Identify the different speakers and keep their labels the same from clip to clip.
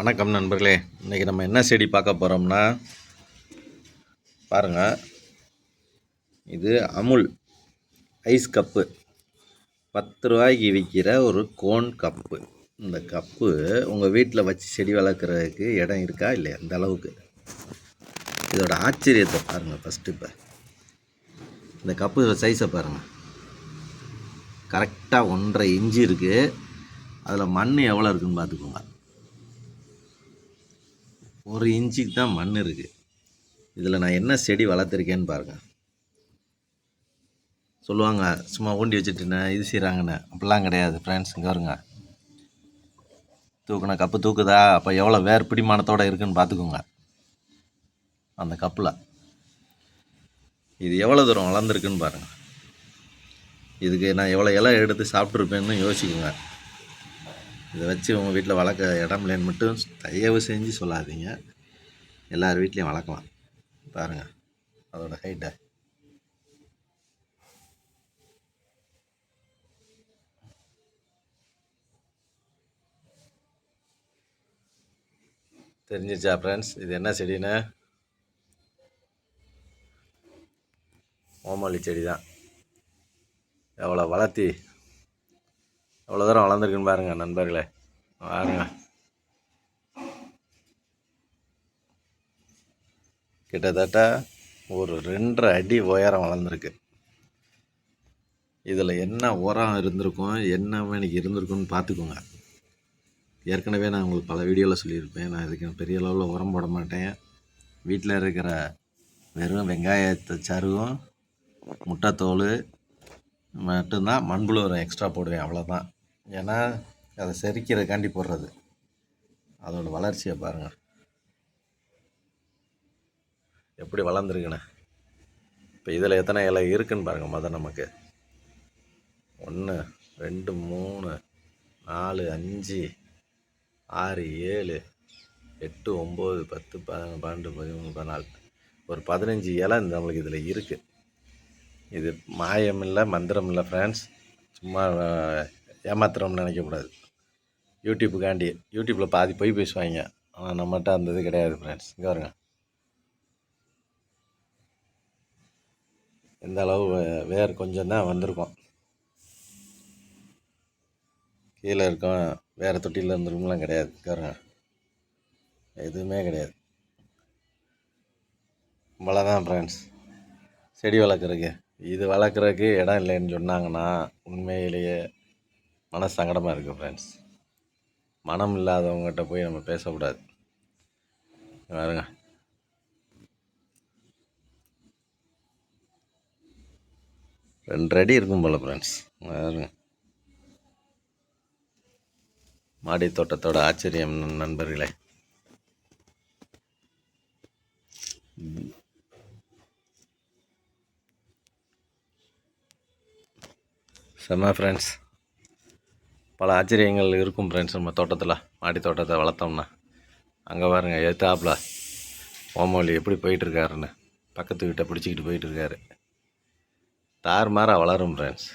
Speaker 1: வணக்கம் நண்பர்களே. இன்றைக்கி நம்ம என்ன செடி பார்க்க போகிறோம்னா பாருங்கள் இது அமுல் ஐஸ் கப்பு. பத்து ரூபாய்க்கு விற்கிற ஒரு கோன் கப்பு. இந்த கப்பு உங்கள் வீட்டில் வச்சு செடி வளர்க்குறதுக்கு இடம் இருக்கா இல்லை அந்த அளவுக்கு. இதோட ஆச்சரியத்தை பாருங்கள் ஃபஸ்ட்டு இப்போ. இந்த கப்பு சைஸை பாருங்கள் கரெக்டாக ஒன்றரை இன்ச்சு இருக்குது அதில் மண் எவ்வளோ இருக்குதுன்னு பார்த்துக்கோங்க. ஒரு இன்ச்சுக்கு தான் மண் இருக்குது இதில் நான் என்ன செடி வளர்த்துருக்கேன்னு பாருங்கள் சொல்லுவாங்க சும்மா ஊண்டி வச்சுட்டுண்ணே இது செய்கிறாங்கண்ணே அப்படிலாம் கிடையாது ஃப்ரெண்ட்ஸ் இங்கே வருங்க. தூக்குன கப்பு தூக்குதா? அப்போ எவ்வளோ வேர் பிடிமானத்தோடு இருக்குன்னு பார்த்துக்கோங்க அந்த கப்பில். இது எவ்வளோ தூரம் வளர்ந்துருக்குன்னு பாருங்கள் இதுக்கு நான் எவ்வளோ இலை எடுத்து சாப்பிட்ருப்பேன்னு யோசிக்குங்க. இதை வச்சு உங்கள் வீட்டில் வளர்க்க இடம் இல்லைன்னு மட்டும் தயவு செஞ்சு சொல்லாதீங்க. எல்லார் வீட்லேயும் வளர்க்கலாம். பாருங்கள் அதோட ஹைட்டை தெரிஞ்சிச்சா ஃப்ரெண்ட்ஸ் இது என்ன செடின்னு? ஓமல்லி செடி தான் எவ்வளோ வளர்த்தி எவ்வளோ தூரம் வளர்ந்துருக்குன்னு பாருங்கள் நண்பர்களே. பாருங்க. கிட்டத்தட்ட ஒரு ரெண்டரை அடி உயரம் வளர்ந்துருக்கு. இதில் என்ன உரம் இருந்திருக்கும் என்ன இன்னைக்கு இருந்திருக்குன்னு பார்த்துக்கோங்க. ஏற்கனவே நான் உங்களுக்கு பல வீடியோவில் சொல்லியிருப்பேன். நான் இதுக்கு பெரிய அளவில் உரம் போட மாட்டேன். வீட்டில் இருக்கிற வெறும் வெங்காயத்தை சருவும் முட்டைத்தோல் மட்டும்தான் மண்புழு உரம் எக்ஸ்ட்ரா போடுவேன் அவ்வளோதான் ஏன்னா அதை செரிக்கிறதுக்காண்டி போடுறது. அதோடய வளர்ச்சியை பாருங்கள் எப்படி வளர்ந்துருக்குண்ணே இப்போ இதில் எத்தனை இலை இருக்குன்னு பாருங்கள் மொதல் நமக்கு. ஒன்று ரெண்டு மூணு நாலு அஞ்சு ஆறு ஏழு எட்டு ஒம்பது பத்து பதினொன்று பன்னெண்டு பதிமூணு பதினாலு. ஒரு பதினஞ்சு இலை இந்த நம்மளுக்கு இதில் இருக்குது இது மாயம் இல்லை மந்திரம் இல்லை ஃப்ரெண்ட்ஸ் சும்மா ஏமாத்துறோம்னு நினைக்கக்கூடாது யூடியூப்புக்காண்டி யூடியூப்பில் பாதி போய் பேசுவாங்க. ஆனால் நம்மகிட்ட அந்த இது கிடையாது ஃப்ரெண்ட்ஸ் இங்கே வருங்க இந்த அளவு வேர் கொஞ்சம் தான் வந்திருக்கும். கீழே இருக்கும் வேறு தொட்டியில் இருந்துருக்கும்லாம் கிடையாது. பாருங்க. எதுவுமே கிடையாது. இவ்வளோதான் ஃப்ரெண்ட்ஸ் செடி வளர்க்குறதுக்கு. இது வளர்க்குறதுக்கு இடம் இல்லைன்னு சொன்னாங்கன்னா உண்மையிலேயே மன சங்கடமாக இருக்குது ஃப்ரெண்ட்ஸ் மனம் இல்லாதவங்ககிட்ட போய் நம்ம பேசக்கூடாது. பாருங்க. ரெண்டு அடி இருக்கும் போல் ஃப்ரெண்ட்ஸ் பாருங்க. மாடி தோட்டத்தோட ஆச்சரியம் நண்பர்களே. செம்ம ஃப்ரெண்ட்ஸ் பல ஆச்சரியங்கள் இருக்கும் ஃப்ரெண்ட்ஸ் நம்ம தோட்டத்தில் மாடி தோட்டத்தை வளர்த்தோம்னா. அங்கே பாருங்க எத்தாப்புல ஓமோலி எப்படி போயிட்டுருக்காருன்னு. பக்கத்து வீட்டை பிடிச்சிக்கிட்டு போயிட்டுருக்காரு. தார் வளரும் ஃப்ரெண்ட்ஸ்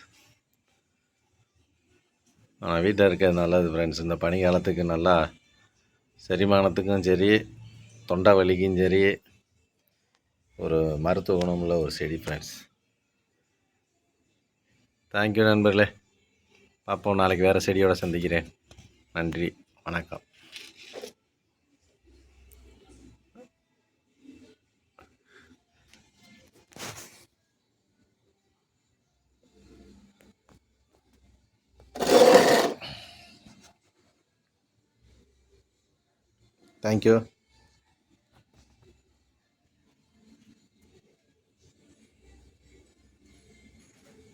Speaker 1: ஆனால் வீட்டில் இருக்கிறது நல்லது ஃப்ரெண்ட்ஸ் இந்த பனிக்காலத்துக்கு நல்லா செரிமானத்துக்கும் சரி தொண்டை வலிக்கும் சரி ஒரு மருத்துவ குணமுள்ள ஒரு செடி ஃப்ரெண்ட்ஸ் தேங்க்யூ நண்பர்களே. பார்ப்போம். நாளைக்கு வேறு செடியோடு சந்திக்கிறேன். நன்றி. வணக்கம். தேங்க்யூ